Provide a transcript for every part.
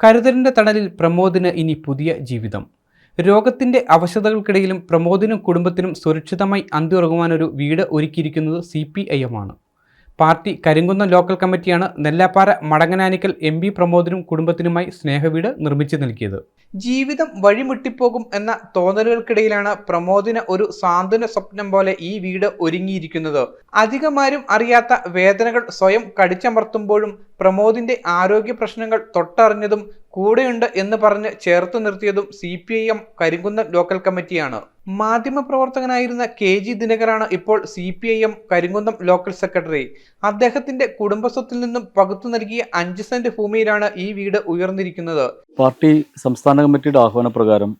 കരുതലിന്റെ തണലിൽ പ്രമോദിന് ഇനി പുതിയ ജീവിതം. രോഗത്തിന്റെ അവശതകൾക്കിടയിലും പ്രമോദിനും കുടുംബത്തിനും സുരക്ഷിതമായി അന്തിയുറങ്ങുവാനൊരു വീട് ഒരുക്കിയിരിക്കുന്നത് സി പി ഐ എം ആണ്. പാർട്ടി കരിങ്കുന്നം ലോക്കൽ കമ്മിറ്റിയാണ് നെല്ലാപ്പാറ മടങ്ങനാനിക്കൽ എം പി പ്രമോദിനും കുടുംബത്തിനുമായി സ്നേഹവീട് നിർമ്മിച്ചു നൽകിയത്. ജീവിതം വഴിമുട്ടിപ്പോകും എന്ന തോന്നലുകൾക്കിടയിലാണ് പ്രമോദിന് ഒരു സാന്ത്വന സ്വപ്നം പോലെ ഈ വീട് ഒരുങ്ങിയിരിക്കുന്നത്. അധികമാരും അറിയാത്ത വേദനകൾ സ്വയം കടിച്ചമർത്തുമ്പോഴും പ്രമോദിന്റെ ആരോഗ്യ പ്രശ്നങ്ങൾ തൊട്ടറിഞ്ഞതും കൂടെയുണ്ട് എന്ന് പറഞ്ഞ് ചേർത്തു നിർത്തിയതും C P I M Karimkunnam local കമ്മിറ്റിയാണ് മാധ്യമപ്രവർത്തകനായിരുന്ന കെ ജി ദിനകരാണ് ഇപ്പോൾ C P I M Karimkunnam local secretary അദ്ദേഹത്തിന്റെ കുടുംബസ്വത്തിൽ നിന്നും പകുത്തു നൽകിയ അഞ്ച് സെന്റ് ഭൂമിയിലാണ് ഈ വീട് ഉയർന്നിരിക്കുന്നത്. പാർട്ടി സംസ്ഥാന കമ്മിറ്റിയുടെ ആഹ്വാനപ്രകാരം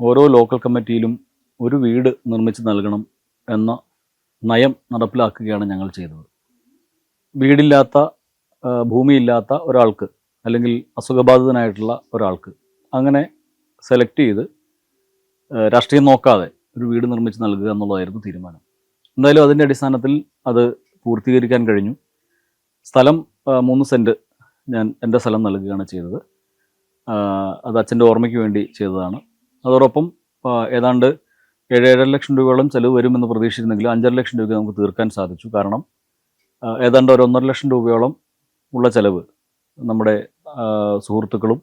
ഓരോ ലോക്കൽ കമ്മിറ്റിയിലും ഒരു വീട് നിർമ്മിച്ച് നൽകണം എന്ന നയം നടപ്പിലാക്കുകയാണ് ഞങ്ങൾ ചെയ്തത്. വീടില്ലാത്ത ഭൂമിയില്ലാത്ത ഒരാൾക്ക് അല്ലെങ്കിൽ അസുഖബാധിതനായിട്ടുള്ള ഒരാൾക്ക് അങ്ങനെ സെലക്ട് ചെയ്ത് രാഷ്ട്രീയം നോക്കാതെ ഒരു വീട് നിർമ്മിച്ച് നൽകുക എന്നുള്ളതായിരുന്നു തീരുമാനം. എന്തായാലും അതിന്റെ അടിസ്ഥാനത്തിൽ അത് പൂർത്തീകരിക്കാൻ കഴിഞ്ഞു. സ്ഥലം മൂന്ന് സെന്റ് ഞാൻ എന്റെ സ്ഥലം നൽകുകയാണ് ചെയ്തത്. അത് അച്ഛന്റെ ഓർമ്മയ്ക്ക് വേണ്ടി ചെയ്തതാണ്. അതോടൊപ്പം ഏതാണ്ട് ഏഴ് ഏഴര ലക്ഷം രൂപയോളം ചിലവ് വരുമെന്ന് പ്രതീക്ഷിച്ചിരുന്നെങ്കിലും അഞ്ചര ലക്ഷം രൂപ നമുക്ക് തീർക്കാൻ സാധിച്ചു. കാരണം ഏതാണ്ട് ഒരു ഒന്നര ലക്ഷം രൂപയോളം ഉള്ള ചെലവ് നമ്മുടെ സുഹൃത്തുക്കളും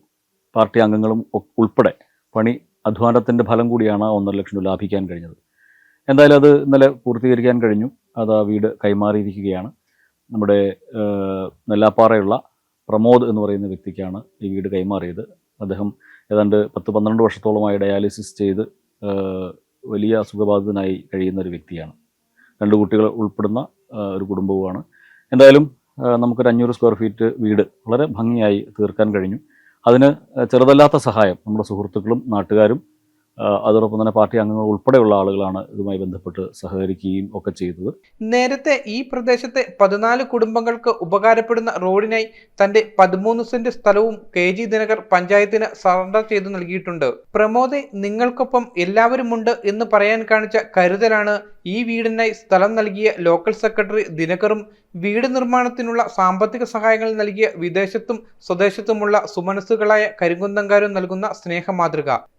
പാർട്ടി അംഗങ്ങളും ഉൾപ്പെടെ പണി അധ്വാനത്തിന്റെ ഫലം കൂടിയാണ് ആ ഒന്നര ലക്ഷം രൂപ ലാഭിക്കാൻ കഴിഞ്ഞത്. എന്തായാലും അത് ഇന്നലെ പൂർത്തീകരിക്കാൻ കഴിഞ്ഞു. അത് ആ വീട് കൈമാറിയിരിക്കുകയാണ്. നമ്മുടെ നെല്ലാപ്പാറയുള്ള പ്രമോദ് എന്ന് പറയുന്ന വ്യക്തിക്കാണ് ഈ വീട് കൈമാറിയത്. അദ്ദേഹം ഏതാണ്ട് പത്ത് പന്ത്രണ്ട് വർഷത്തോളമായി ഡയാലിസിസ് ചെയ്ത് വലിയ അസുഖബാധിതനായി കഴിയുന്ന ഒരു വ്യക്തിയാണ്. രണ്ട് കുട്ടികൾ ഉൾപ്പെടുന്ന ഒരു കുടുംബവുമാണ്. എന്തായാലും നമുക്കൊരു അഞ്ഞൂറ് സ്ക്വയർ ഫീറ്റ് വീട് വളരെ ഭംഗിയായി തീർക്കാൻ കഴിഞ്ഞു. അതിന് ചെറുതല്ലാത്ത സഹായം നമ്മുടെ സുഹൃത്തുക്കളും നാട്ടുകാരും അതോടൊപ്പം തന്നെ പാർട്ടി അംഗങ്ങൾ ഉൾപ്പെടെയുള്ള ആളുകളാണ് ഇതുമായി ബന്ധപ്പെട്ട് സഹകരിക്കുകയും ഒക്കെ ചെയ്തത്. നേരത്തെ ഈ പ്രദേശത്തെ പതിനാല് കുടുംബങ്ങൾക്ക് ഉപകാരപ്പെടുന്ന റോഡിനായി തന്റെ പതിമൂന്ന് സെന്റ് സ്ഥലവും കെ ജി ദിനകർ പഞ്ചായത്തിന് സറണ്ടർ ചെയ്തു നൽകിയിട്ടുണ്ട്. പ്രമോദെ നിങ്ങൾക്കൊപ്പം എല്ലാവരുമുണ്ട് എന്ന് പറയാൻ കാണിച്ച കരുതലാണ് ഈ വീടിനായി സ്ഥലം നൽകിയ ലോക്കൽ സെക്രട്ടറി ദിനകറും വീട് നിർമ്മാണത്തിനുള്ള സാമ്പത്തിക സഹായങ്ങൾ നൽകിയ വിദേശത്തും സ്വദേശത്തുമുള്ള സുമനസ്സുകളായ കരിങ്കുന്നങ്കാരും നൽകുന്ന സ്നേഹമാതൃക.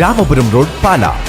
രാമപുരം റോഡ് പാല.